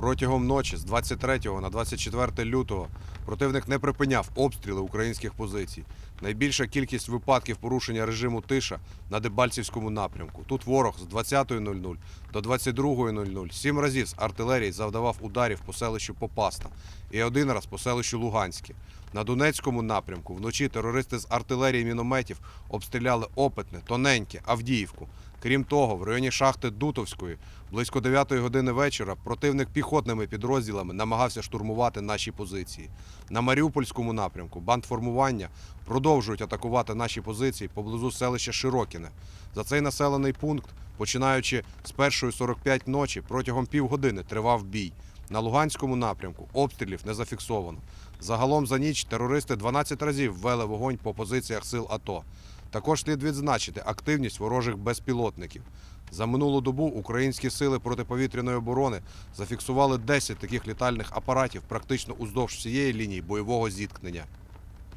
Протягом ночі з 23 на 24 лютого противник не припиняв обстріли українських позицій. Найбільша кількість випадків порушення режиму тиша на Дебальцівському напрямку. Тут ворог з 20.00 до 22.00 сім разів з артилерії завдавав ударів по селищу Попасна і один раз по селищу Луганське. На Донецькому напрямку вночі терористи з артилерії мінометів обстріляли Опитне, Тоненьке, Авдіївку. Крім того, в районі шахти Дутовської близько 9 години вечора противник піхотними підрозділами намагався штурмувати наші позиції. На Маріупольському напрямку бандформування продовжують атакувати наші позиції поблизу селища Широкіне. За цей населений пункт, починаючи з 1.45 ночі, протягом півгодини тривав бій. На Луганському напрямку обстрілів не зафіксовано. Загалом за ніч терористи 12 разів ввели вогонь по позиціях сил АТО. Також слід відзначити активність ворожих безпілотників. За минулу добу українські сили протиповітряної оборони зафіксували 10 таких літальних апаратів практично уздовж всієї лінії бойового зіткнення.